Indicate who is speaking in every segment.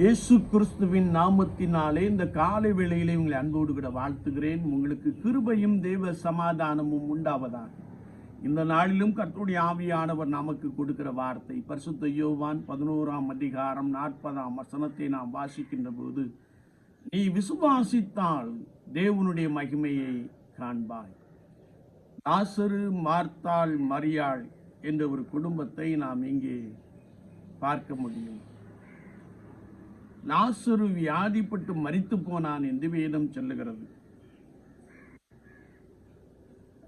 Speaker 1: இயேசு கிறிஸ்துவின் நாமத்தினாலே இந்த காலை வேளையிலே உங்களை அன்போடு கூட வாழ்த்துகிறேன். உங்களுக்கு கிருபையும் தேவ சமாதானமும் உண்டாவதாக. இந்த நாளிலும் கர்த்தருடைய ஆவியானவர் நமக்கு கொடுக்கிற வார்த்தை பரிசுத்த யோவான் பதினோராம் அதிகாரம் நாற்பதாம் வசனத்தை நாம் வாசிக்கின்ற போது நீ விசுவாசித்தால் தேவனுடைய மகிமையை காண்பாய். தாசரு மார்த்தாள் மரியாள் என்ற ஒரு குடும்பத்தை நாம் இங்கே பார்க்க முடியும். லாசரு வியாதிப்பட்டு மறித்து போனான் என்று வேதம் சொல்லுகிறது.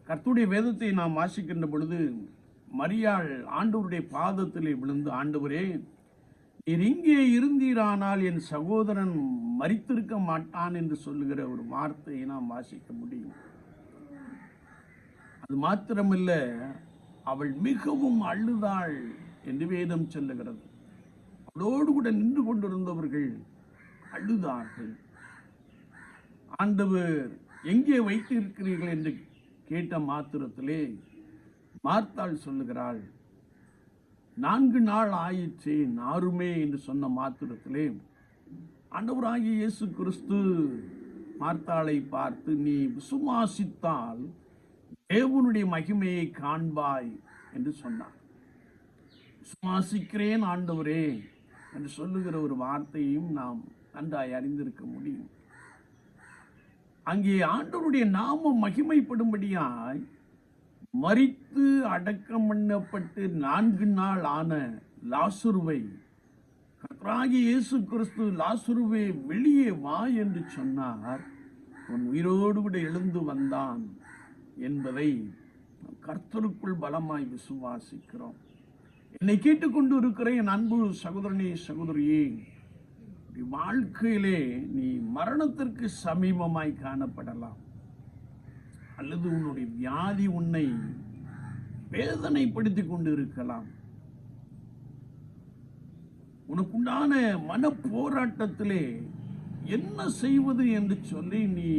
Speaker 1: கர்த்துடைய வேதத்தை நாம் வாசிக்கின்ற பொழுது மரியாள் ஆண்டவருடைய பாதத்திலே விழுந்து ஆண்டவரே நீர் இங்கே இருந்தீரானால் என் சகோதரன் மறித்திருக்க மாட்டான் என்று சொல்லுகிற ஒரு வார்த்தையை நாம் வாசிக்க முடியும். அது மாத்திரமில்லை அவள் மிகவும் அழுதாள் என்று வேதம் சொல்லுகிறது. அவளோடு கூட நின்று கொண்டிருந்தவர்கள் அழுதார்கள். ஆண்டவர் எங்கே வைத்திருக்கிறீர்கள்? என்று கேட்ட மாத்திரத்திலே மார்த்தாள் சொல்லுகிறாள் நான்கு நாள் ஆயிற்றே நாருமே என்று சொன்ன மாத்திரத்திலே ஆண்டவராகிய இயேசு கிறிஸ்து மார்த்தாளை பார்த்து நீ விசுவாசித்தால் தேவனுடைய மகிமையை காண்பாய் என்று சொன்னார். விசுவாசிக்கிறேன் ஆண்டவரே என்று சொல்லுகிற ஒரு வார்த்தையும் நாம் நன்றாய் அறிந்திருக்க முடியும். அங்கே ஆண்டவருடைய நாமம் மகிமைப்படும்படியாய் மறித்து அடக்கம் பண்ணப்பட்டு நான்கு நாள் ஆன லாசுருவை கத்ராகி இயேசு கிறிஸ்து லாசுருவே வெளியே வா என்று சொன்னார். உன் உயிரோடு கூட எழுந்து வந்தான் என்பதை கர்த்தருக்குள் பலமாய் விசுவாசிக்கிறோம். என்னை கேட்டுக்கொண்டு இருக்கிற என் அன்பு சகோதரனே சகோதரியே வாழ்க்கையிலே நீ மரணத்திற்கு சமீபமாய் காணப்படலாம். அல்லது உன்னுடைய வியாதி உன்னை வேதனைப்படுத்தி கொண்டு இருக்கலாம் உனக்குண்டான மன போராட்டத்திலே என்ன செய்வது என்று சொல்லி நீ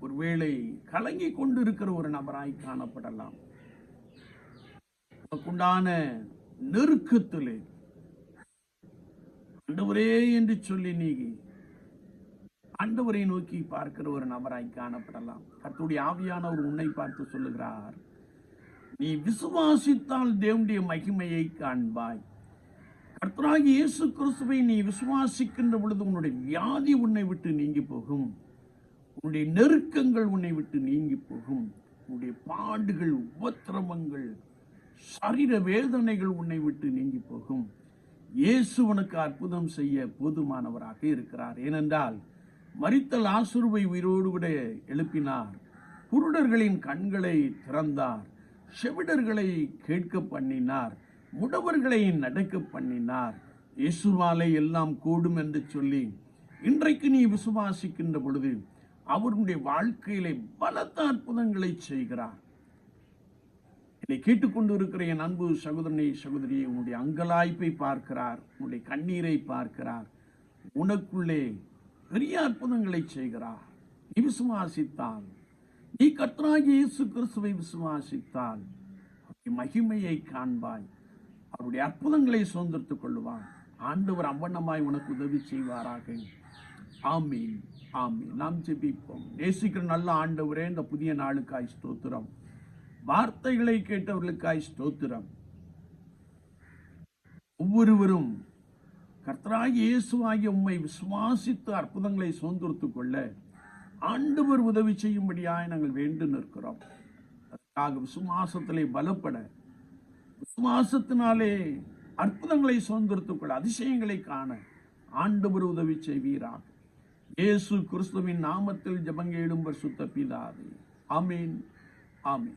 Speaker 1: ஒருவேளை கலங்கி கொண்டு இருக்கிற ஒரு நபராய் காணப்படலாம். உண்டான நெருக்கத்திலே. ஆண்டவரே என்று சொல்லி நீ ஆண்டவரை நோக்கி பார்க்கிற ஒரு நபராய் காணப்படலாம். கத்துடைய ஆவியானவர் உன்னை பார்த்து சொல்லுகிறார் நீ விசுவாசித்தால் தேவனுடைய மகிமையை காண்பாய். கர்த்தராகி இயேசு கிறிஸ்துவை நீ விசுவாசிக்கின்ற பொழுது உன்னுடைய வியாதி உன்னை விட்டு நீங்கி போகும். உன்னுடைய நெருக்கங்கள் உன்னை விட்டு நீங்கி போகும். உன்னுடைய பாடுகள் உபத்திரவங்கள் சரீர வேதனைகள் உன்னை விட்டு நீங்கி போகும். இயேசு உனக்கு அற்புதம் செய்ய போதுமானவராக இருக்கிறார். ஏனென்றால் மறித்தல் லாசுருவை உயிரோடு கூட எழுப்பினார். குருடர்களின் கண்களை திறந்தார். செவிடர்களை கேட்க பண்ணினார். முடவர்களை நடக்க பண்ணினார். இயேசுவாலை எல்லாம் கூடும் என்று சொல்லி இன்றைக்கு நீ விசுவாசிக்கின்ற பொழுது அவருடைய வாழ்க்கையிலே பலத்த அற்புதங்களை செய்கிறார் என்னை கேட்டுக்கொண்டு இருக்கிற என் அன்பு சகோதரனை சகோதரியை உன்னுடைய அங்கலாய்ப்பை பார்க்கிறார் உன்னுடைய கண்ணீரை பார்க்கிறார் உனக்குள்ளே பெரிய அற்புதங்களை செய்கிறார். நீ விசுவாசித்தால் நீ கர்த்தராகிய இயேசு கிறிஸ்துவை விசுவாசித்தால் மகிமையை காண்பாய். அவருடைய அற்புதங்களை சுதந்திரத்துக் கொள்ளுவார் ஆண்டவர் அவ்வண்ணமாய் உனக்கு உதவி செய்வாராக. ஆமீன் ஆமீன். நாம் ஜெபிப்போம். நேசிக்கிற நல்ல ஆண்டவரே இந்த புதிய நாளுக்காய் ஸ்தோத்திரம். வார்த்தைகளை கேட்டவர்களுக்காய் ஸ்தோத்திரம். ஒவ்வொருவரும் கர்த்தராகி இயேசுவாகிய உம்மை விசுவாசித்து அற்புதங்களை சுதந்திரத்துக் கொள்ள ஆண்டவர் உதவி செய்யும்படியாய் நாங்கள் வேண்டு நிற்கிறோம். அதற்காக விசுவாசத்திலே பலப்பட விசுவாசத்தினாலே அற்புதங்களை சுதந்திரத்துக் கொள்ள அதிசயங்களை காண ஆண்டவர் உதவி செய்வீராக. இயேசு கிறிஸ்துவின் நாமத்தில் ஜபங்கேடும் சுத்த பிதாவே. ஆமீன் ஆமீன்.